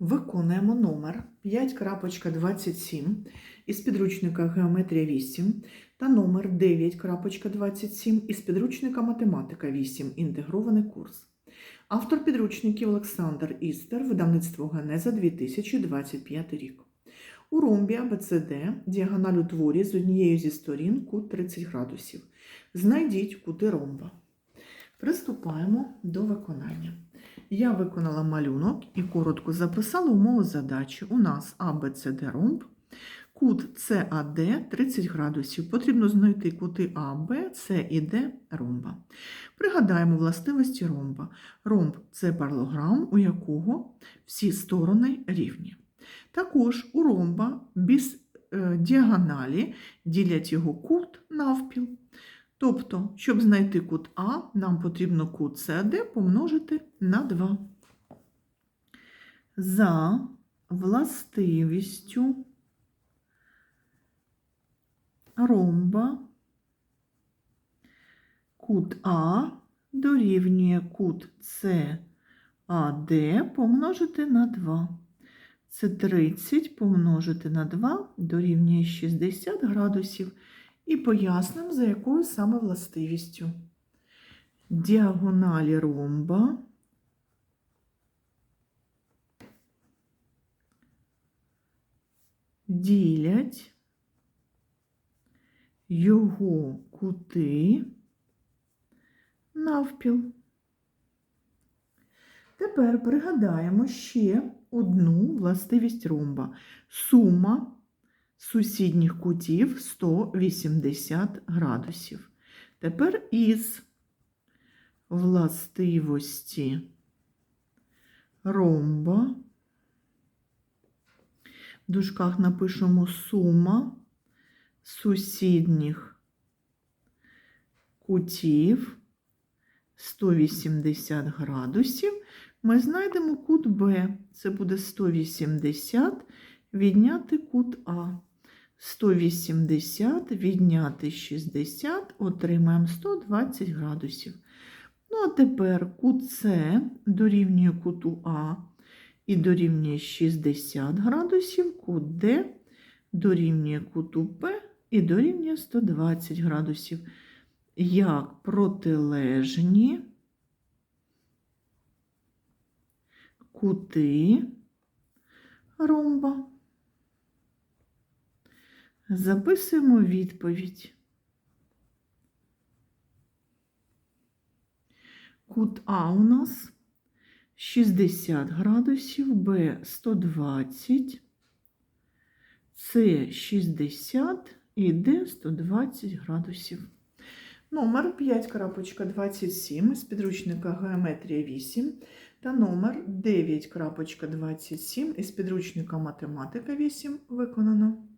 Виконуємо номер 5.27 із підручника Геометрія 8 та номер 9.27 із підручника Математика 8. Інтегрований курс. Автор підручників Олександр Істер, видавництво Генеза 2025 рік. У ромбі АБЦД діагональ у творі з однією зі сторін кут 30 градусів. Знайдіть кути ромба. Приступаємо до виконання. Я виконала малюнок і коротко записала умову задачі. У нас АБЦД ромб, кут САД 30 градусів. Потрібно знайти кути АБ, С і Д ромба. Пригадаємо властивості ромба. Ромб це паралограм, у якого всі сторони рівні. Також у ромба без е, діагоналі ділять його кут навпіл. Тобто, щоб знайти кут А, нам потрібно кут САД помножити на 2. За властивістю ромба кут А дорівнює кут САД помножити на 2. Це 30 помножити на 2 дорівнює 60 градусів. І пояснимо, за якою саме властивістю. Діагоналі ромба ділять його кути навпіл. Тепер пригадаємо ще одну властивість ромба. Сума сусідніх кутів 180 градусів. Тепер із властивості ромба в дужках напишемо сума сусідніх кутів 180 градусів. Ми знайдемо кут Б. Це буде 180 відняти кут А. 180 відняти 60, отримаємо 120 градусів. Ну, а тепер С дорівнює куту А і дорівнює 60 градусів, кут Д дорівнює куту П і дорівнює 120 градусів. Як протилежні кути ромба. Записуємо відповідь. Кут А у нас 60 градусів, Б 120, С 60 і Д 120 градусів. Номер 5.27 з підручника Геометрія 8 та номер 9.27 із підручника Математика 8 виконано.